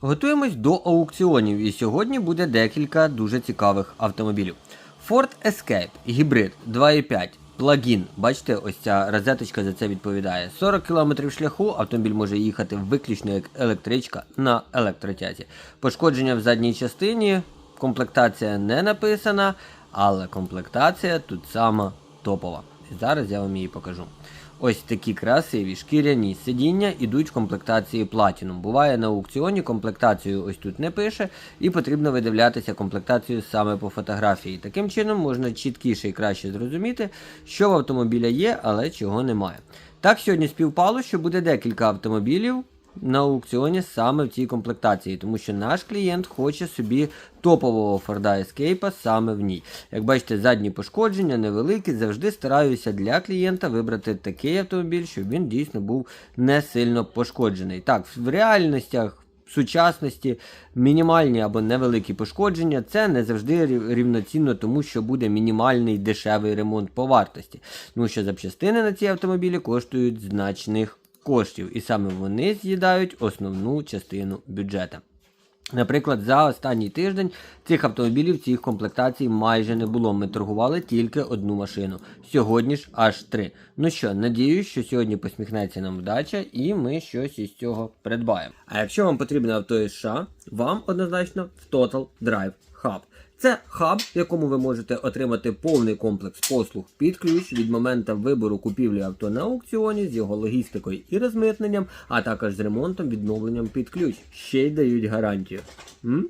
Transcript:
Готуємось до аукціонів, і сьогодні буде декілька дуже цікавих автомобілів. Ford Escape гібрид 2.5. Плагін, бачите, ось ця розеточка за це відповідає. 40 км шляху автомобіль може їхати виключно як електричка на електротязі. Пошкодження в задній частині, комплектація не написана, але комплектація тут сама топова. Зараз я вам її покажу. Ось такі красиві шкіряні сидіння ідуть в комплектації Platinum. Буває на аукціоні, комплектацію ось тут не пише, і потрібно видивлятися комплектацію саме по фотографії. Таким чином можна чіткіше і краще зрозуміти, що в автомобіля є, але чого немає. Так, сьогодні співпало, що буде декілька автомобілів на аукціоні саме в цій комплектації, тому що наш клієнт хоче собі топового Ford Escape саме в ній. Як бачите, задні пошкодження невеликі, завжди стараюся для клієнта вибрати такий автомобіль, щоб він дійсно був не сильно пошкоджений. Так, в реальностях. В сучасності мінімальні або невеликі пошкодження це не завжди рівноцінно тому, що буде мінімальний дешевий ремонт по вартості. Тому що запчастини на ці автомобілі коштують значних коштів, і саме вони з'їдають основну частину бюджету. Наприклад, за останній тиждень цих автомобілів, цих комплектацій майже не було. Ми торгували тільки одну машину. Сьогодні ж аж три. Ну що, надіюсь, що сьогодні посміхнеться нам вдача і ми щось із цього придбаємо. А якщо вам потрібне авто із США, вам однозначно в Total Drive Hub. Це хаб, в якому ви можете отримати повний комплекс послуг під ключ від моменту вибору купівлі авто на аукціоні з його логістикою і розмитненням, а також з ремонтом, відновленням під ключ. Ще й дають гарантію. М?